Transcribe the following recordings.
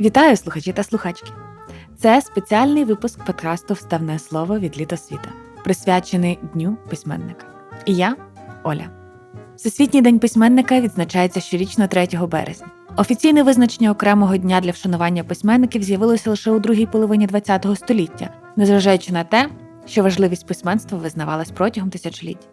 Вітаю слухачі та слухачки. Це спеціальний випуск подкасту Вставне слово від літосвіта, присвячений Дню письменника. І я Оля. Всесвітній день письменника відзначається щорічно 3 березня. Офіційне визначення окремого дня для вшанування письменників з'явилося лише у другій половині ХХ століття, незважаючи на те, що важливість письменства визнавалась протягом тисячоліть.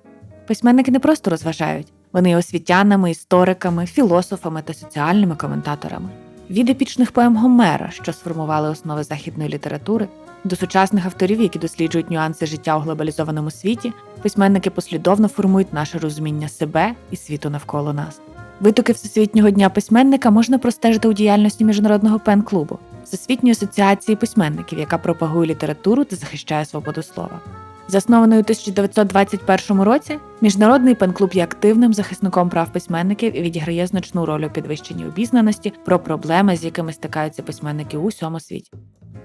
Письменники не просто розважають, вони є освітянами, істориками, філософами та соціальними коментаторами. Від епічних поем Гомера, що сформували основи західної літератури, до сучасних авторів, які досліджують нюанси життя у глобалізованому світі, письменники послідовно формують наше розуміння себе і світу навколо нас. Витоки Всесвітнього дня письменника можна простежити у діяльності міжнародного пен-клубу, Всесвітньої асоціації письменників, яка пропагує літературу та захищає свободу слова. Заснований у 1921 році, міжнародний пен-клуб є активним захисником прав письменників і відіграє значну роль у підвищенні обізнаності про проблеми, з якими стикаються письменники у усьому світі.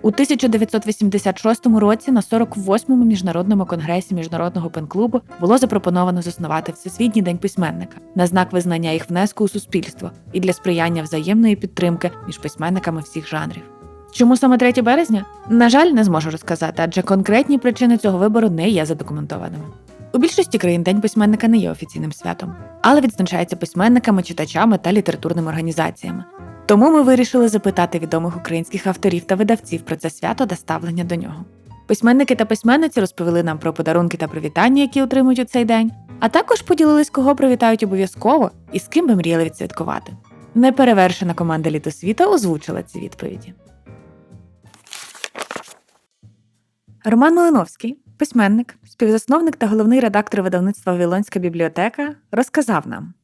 У 1986 році на 48-му міжнародному конгресі міжнародного пен-клубу було запропоновано заснувати Всесвітній день письменника на знак визнання їх внеску у суспільство і для сприяння взаємної підтримки між письменниками всіх жанрів. Чому саме 3 березня? На жаль, не зможу розказати, адже конкретні причини цього вибору не є задокументованими. У більшості країн День письменника не є офіційним святом, але відзначається письменниками, читачами та літературними організаціями. Тому ми вирішили запитати відомих українських авторів та видавців про це свято та ставлення до нього. Письменники та письменниці розповіли нам про подарунки та привітання, які отримують у цей день, а також поділились, кого привітають обов'язково і з ким би мріяли відсвяткувати. Неперевершена команда літосвіта озвучила ці відповіді. Роман Малиновський, письменник, співзасновник та головний редактор видавництва Вавилонська бібліотека, розказав нам.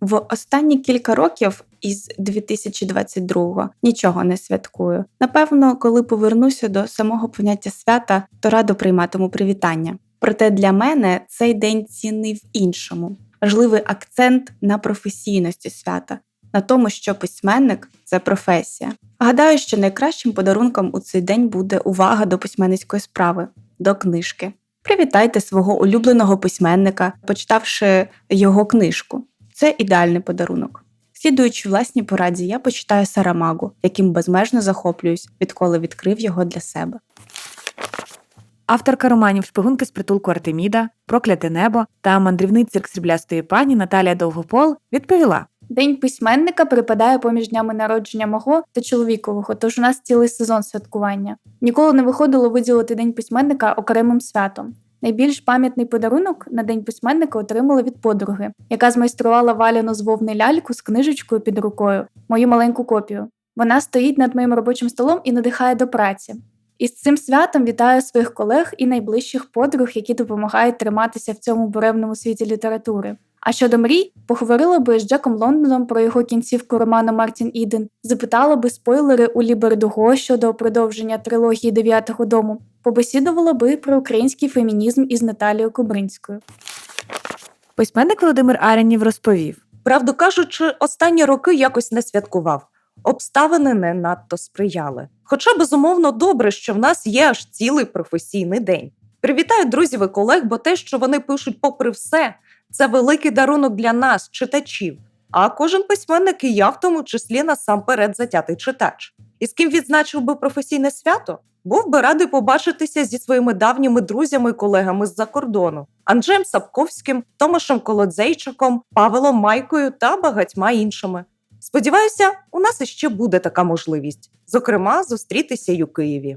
В останні кілька років із 2022-го нічого не святкую. Напевно, коли повернуся до самого поняття свята, то радо прийматиму привітання. Проте для мене цей день цінний в іншому. Важливий акцент на професійності свята, на тому, що письменник це професія. Гадаю, що найкращим подарунком у цей день буде увага до письменницької справи, до книжки. Привітайте свого улюбленого письменника, почитавши його книжку. Це ідеальний подарунок. Слідуючи власній пораді, я почитаю Сарамагу, яким безмежно захоплююсь, відколи відкрив його для себе. Авторка романів Шпигунки з притулку Артеміда, Прокляте небо та мандрівний цирк сріблястої пані Наталія Довгопол відповіла: День письменника припадає поміж днями народження мого та чоловікового, тож у нас цілий сезон святкування. Ніколи не виходило виділити день письменника окремим святом. Найбільш пам'ятний подарунок на день письменника отримали від подруги, яка змайструвала валяну з вовни ляльку з книжечкою під рукою, мою маленьку копію. Вона стоїть над моїм робочим столом і надихає до праці. І з цим святом вітаю своїх колег і найближчих подруг, які допомагають триматися в цьому буревному світі літератури. А щодо мрій, поговорила би з Джеком Лондоном про його кінцівку роману Мартін Іден, запитала би спойлери у Лібердуго щодо продовження трилогії Дев'ятого дому, побесідувала би про український фемінізм із Наталією Кубринською. Письменник Володимир Аренів розповів: Правду кажучи, останні роки якось не святкував. Обставини не надто сприяли. Хоча, безумовно, добре, що в нас є аж цілий професійний день. Привітаю друзів і колег, бо те, що вони пишуть, попри все, це великий дарунок для нас, читачів. А кожен письменник і я, в тому числі, насамперед затятий читач. І з ким відзначив би професійне свято? Був би радий побачитися зі своїми давніми друзями і колегами з-за кордону Анджеєм Сапковським, Томашем Колодзейчиком, Павелом Майкою та багатьма іншими. Сподіваюся, у нас іще буде така можливість, зокрема, зустрітися й у Києві.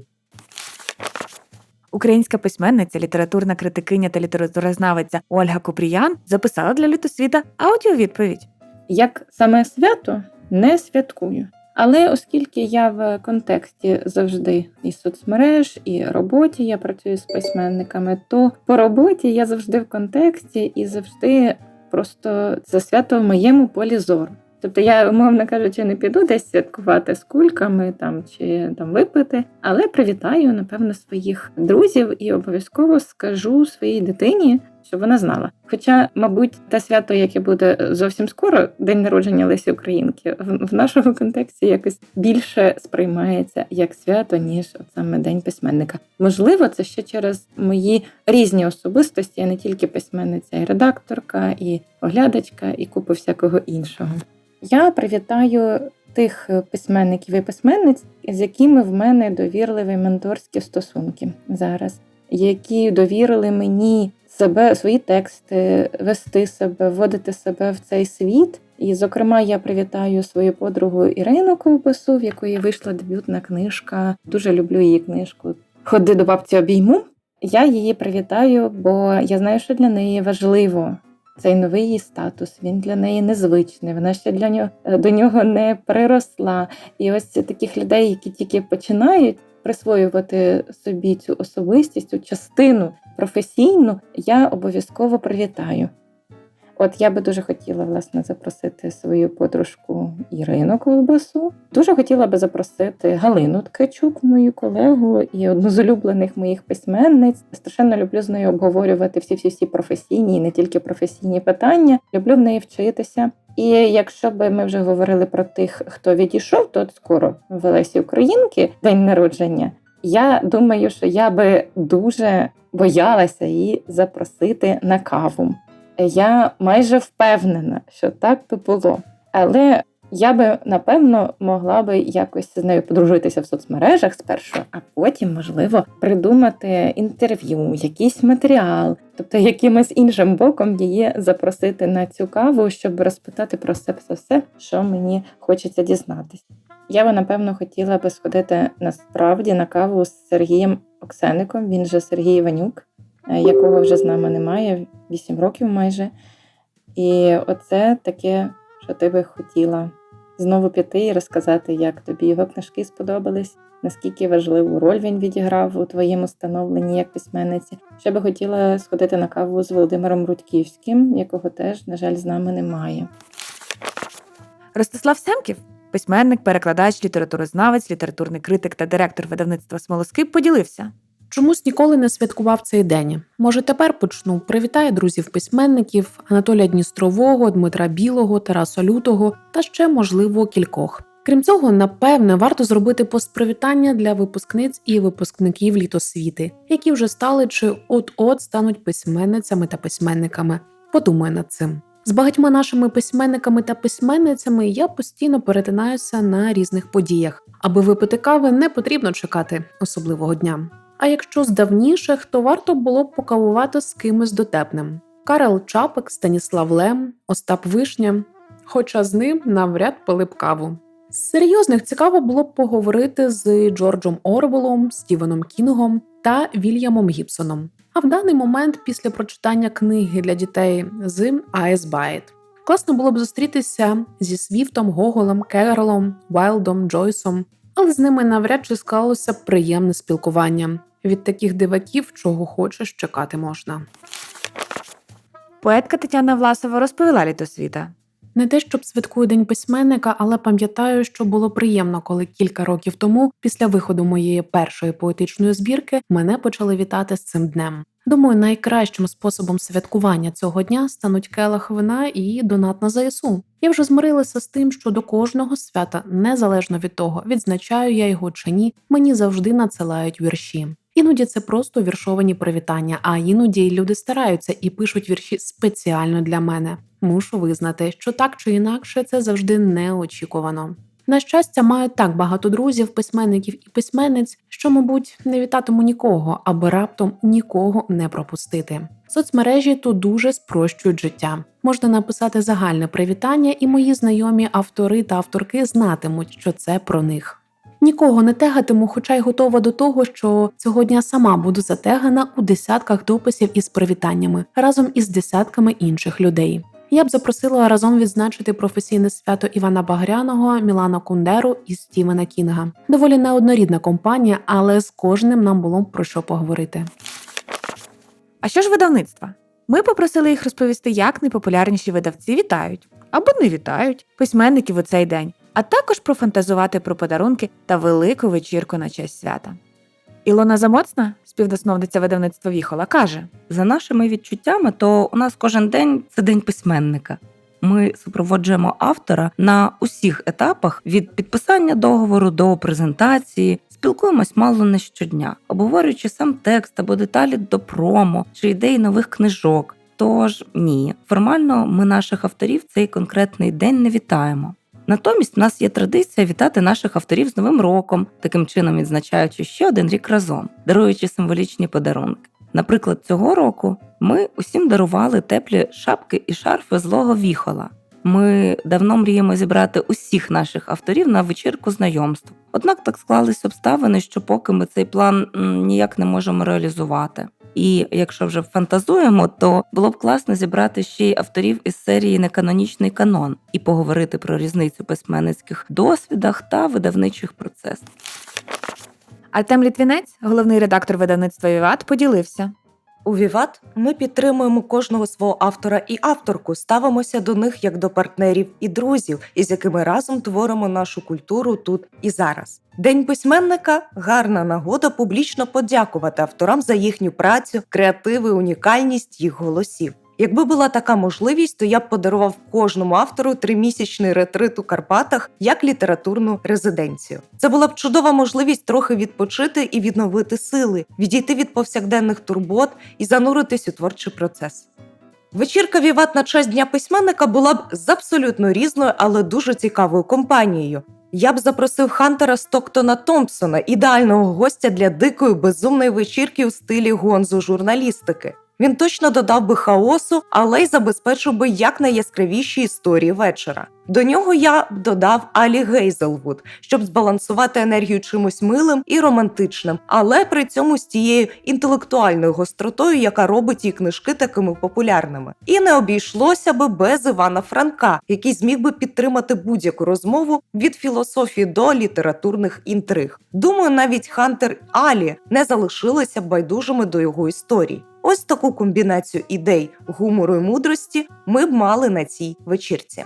Українська письменниця, літературна критикиня та літературознавиця Ольга Купріян записала для літосвіта аудіовідповідь. Як саме свято не святкую. Але оскільки я в контексті завжди і соцмереж, і роботі я працюю з письменниками, то по роботі я завжди в контексті і завжди просто це свято в моєму полі зору. Тобто я, умовно кажучи, не піду десь святкувати з кульками там чи там випити, але привітаю, напевно, своїх друзів і обов'язково скажу своїй дитині, щоб вона знала. Хоча, мабуть, те свято, яке буде зовсім скоро, день народження Лесі Українки, в, нашому контексті якось більше сприймається як свято, ніж от саме день письменника. Можливо, це ще через мої різні особистості, я не тільки письменниця, і редакторка, і оглядачка, і купу всякого іншого. Я привітаю тих е, письменників і письменниць, з якими в мене довірливі менторські стосунки зараз, які довірили мені себе, свої тексти, вести себе, вводити себе в цей світ. І, зокрема, я привітаю свою подругу Ірину Ковбасу, в якої вийшла дебютна книжка. Дуже люблю її книжку. Ходи до бабці обійму. Я її привітаю, бо я знаю, що для неї важливо цей новий її статус. Він для неї незвичний. Вона ще для нього до нього не приросла. І ось таких людей, які тільки починають присвоювати собі цю особистість, цю частину професійну, я обов'язково привітаю. От я би дуже хотіла власне запросити свою подружку Ірину Ковбасу. Дуже хотіла би запросити Галину Ткачук, мою колегу і одну з улюблених моїх письменниць. Страшенно люблю з нею обговорювати всі всі всі професійні і не тільки професійні питання. Люблю в неї вчитися. І якщо би ми вже говорили про тих, хто відійшов, то от скоро в Лесі Українки день народження. Я думаю, що я би дуже боялася її запросити на каву. Я майже впевнена, що так би було. Але я би напевно могла би якось з нею подружитися в соцмережах спершу, а потім, можливо, придумати інтерв'ю, якийсь матеріал, тобто якимось іншим боком її запросити на цю каву, щоб розпитати про все, все, все, що мені хочеться дізнатися. Я би напевно хотіла би сходити насправді на каву з Сергієм Оксеником. Він же Сергій Іванюк, якого вже з нами немає 8 років майже. І оце таке, що ти би хотіла знову піти і розказати, як тобі його книжки сподобались, наскільки важливу роль він відіграв у твоєму становленні як письменниці. Ще би хотіла сходити на каву з Володимиром Рудьківським, якого теж, на жаль, з нами немає. Ростислав Семків, письменник, перекладач, літературознавець, літературний критик та директор видавництва Смолоскип, поділився. Чомусь ніколи не святкував цей день. Може, тепер почну. Привітаю друзів-письменників Анатолія Дністрового, Дмитра Білого, Тараса Лютого та ще, можливо, кількох. Крім цього, напевне, варто зробити постпривітання для випускниць і випускників літосвіти, які вже стали чи от-от стануть письменницями та письменниками. Подумаю над цим. З багатьма нашими письменниками та письменницями я постійно перетинаюся на різних подіях. Аби випити кави, не потрібно чекати особливого дня. А якщо з давніших, то варто було б покавувати з кимось дотепним. Карел Чапик, Станіслав Лем, Остап Вишня, хоча з ним навряд пили б каву. З серйозних цікаво було б поговорити з Джорджем Орвелом, Стівеном Кінгом та Вільямом Гібсоном. А в даний момент, після прочитання книги для дітей з Айс Байт, класно було б зустрітися зі Свіфтом, Гоголем, Керолом, Вайлдом, Джойсом, але з ними навряд чи склалося приємне спілкування. Від таких диваків, чого хочеш, чекати можна. Поетка Тетяна Власова розповіла літосвіта. Не те, щоб святкую день письменника, але пам'ятаю, що було приємно, коли кілька років тому, після виходу моєї першої поетичної збірки, мене почали вітати з цим днем. Думаю, найкращим способом святкування цього дня стануть келах вина і донат на ЗСУ. Я вже змирилася з тим, що до кожного свята, незалежно від того, відзначаю я його чи ні, мені завжди надсилають вірші. Іноді це просто віршовані привітання, а іноді люди стараються і пишуть вірші спеціально для мене. Мушу визнати, що так чи інакше це завжди неочікувано. На щастя, маю так багато друзів, письменників і письменниць, що, мабуть, не вітатиму нікого, аби раптом нікого не пропустити. Соцмережі тут дуже спрощують життя. Можна написати загальне привітання, і мої знайомі автори та авторки знатимуть, що це про них. Нікого не тегатиму, хоча й готова до того, що цього дня сама буду затегана у десятках дописів із привітаннями разом із десятками інших людей. Я б запросила разом відзначити професійне свято Івана Багряного, Мілана Кундеру і Стівена Кінга. Доволі неоднорідна компанія, але з кожним нам було про що поговорити. А що ж видавництва? Ми попросили їх розповісти, як найпопулярніші видавці вітають або не вітають письменників у цей день, а також профантазувати про подарунки та велику вечірку на честь свята. Ілона Замоцна, співдосновниця видавництва Віхола, каже: За нашими відчуттями, то у нас кожен день це день письменника. Ми супроводжуємо автора на усіх етапах від підписання договору до презентації. Спілкуємось мало не щодня, обговорюючи сам текст або деталі до промо чи ідеї нових книжок. Тож ні, формально ми наших авторів цей конкретний день не вітаємо. Натомість в нас є традиція вітати наших авторів з Новим роком, таким чином відзначаючи ще один рік разом, даруючи символічні подарунки. Наприклад, цього року ми усім дарували теплі шапки і шарфи злого віхола. Ми давно мріємо зібрати усіх наших авторів на вечірку знайомств. Однак так склались обставини, що поки ми цей план ніяк не можемо реалізувати. І якщо вже фантазуємо, то було б класно зібрати ще й авторів із серії Неканонічний канон і поговорити про різницю письменницьких досвідах та видавничих процесах. Артем Літвінець, головний редактор видавництва Віват, поділився. У Віват ми підтримуємо кожного свого автора і авторку, ставимося до них як до партнерів і друзів, із якими разом творимо нашу культуру тут і зараз. День письменника гарна нагода публічно подякувати авторам за їхню працю, креативи, унікальність їх голосів. Якби була така можливість, то я б подарував кожному автору тримісячний ретрит у Карпатах як літературну резиденцію. Це була б чудова можливість трохи відпочити і відновити сили, відійти від повсякденних турбот і зануритись у творчий процес. Вечірка Віват на честь Дня письменника була б з абсолютно різною, але дуже цікавою компанією. Я б запросив Хантера Стоктона Томпсона, ідеального гостя для дикої безумної вечірки у стилі гонзо журналістики. Він точно додав би хаосу, але й забезпечив би якнайяскравіші історії вечора. До нього я додав Алі Гейзелвуд, щоб збалансувати енергію чимось милим і романтичним, але при цьому з тією інтелектуальною гостротою, яка робить її книжки такими популярними. І не обійшлося би без Івана Франка, який зміг би підтримати будь-яку розмову від філософії до літературних інтриг. Думаю, навіть Хантер Алі не залишилися байдужими до його історій. Ось таку комбінацію ідей, гумору і мудрості ми б мали на цій вечірці.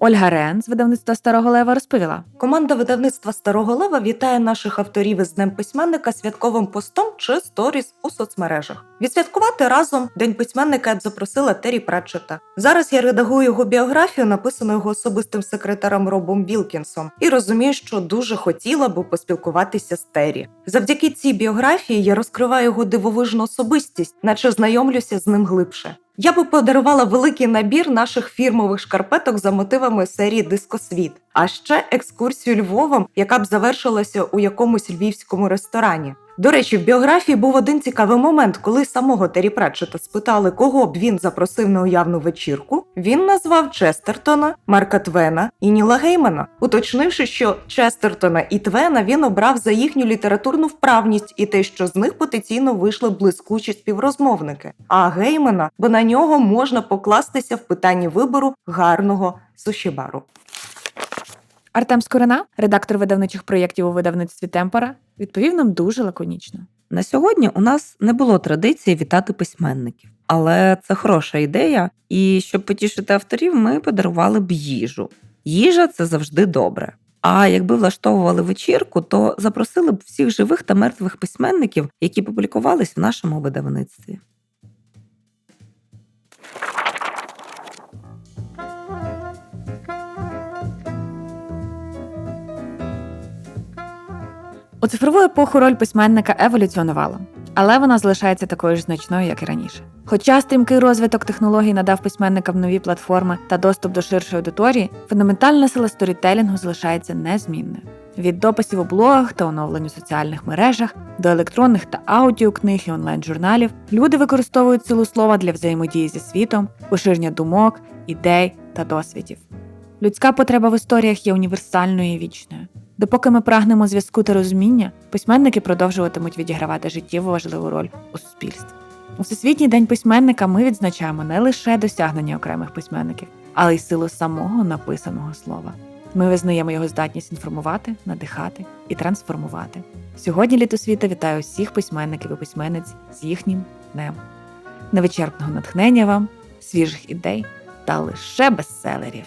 Ольга Рен з видавництва Старого Лева розповіла. Команда видавництва Старого Лева вітає наших авторів із Днем письменника святковим постом чи сторіс у соцмережах. Відсвяткувати разом День письменника я запросила Террі Пратчета. Зараз я редагую його біографію, написану його особистим секретарем Робом Вілкінсом, і розумію, що дуже хотіла би поспілкуватися з Террі. Завдяки цій біографії я розкриваю його дивовижну особистість, наче знайомлюся з ним глибше. Я би подарувала великий набір наших фірмових шкарпеток за мотивами серії Дискосвіт, а ще екскурсію Львовом, яка б завершилася у якомусь львівському ресторані. До речі, в біографії був один цікавий момент, коли самого Террі Пратчета спитали, кого б він запросив на уявну вечірку. Він назвав Честертона, Марка Твена і Ніла Геймана, уточнивши, що Честертона і Твена він обрав за їхню літературну вправність і те, що з них потенційно вийшли блискучі співрозмовники. А Геймана, бо на нього можна покластися в питанні вибору гарного сушібару. Артем Скорина, редактор видавничих проєктів у видавництві Темпора, відповів нам дуже лаконічно. На сьогодні у нас не було традиції вітати письменників, але це хороша ідея. І щоб потішити авторів, ми подарували б їжу. Їжа це завжди добре. А якби влаштовували вечірку, то запросили б всіх живих та мертвих письменників, які публікувались в нашому видавництві. У цифрову епоху роль письменника еволюціонувала, але вона залишається такою ж значною, як і раніше. Хоча стрімкий розвиток технологій надав письменникам нові платформи та доступ до ширшої аудиторії, фундаментальна сила сторітелінгу залишається незмінною. Від дописів у блогах та оновлень у соціальних мережах до електронних та аудіокниг і онлайн-журналів люди використовують силу слова для взаємодії зі світом, поширення думок, ідей та досвідів. Людська потреба в історіях є універсальною і вічною. Допоки ми прагнемо зв'язку та розуміння, письменники продовжуватимуть відігравати життєво важливу роль у суспільстві. У Всесвітній день письменника ми відзначаємо не лише досягнення окремих письменників, але й силу самого написаного слова. Ми визнаємо його здатність інформувати, надихати і трансформувати. Сьогодні літосвіта вітає усіх письменників і письменниць з їхнім днем. Невичерпного натхнення вам, свіжих ідей та лише бестселерів.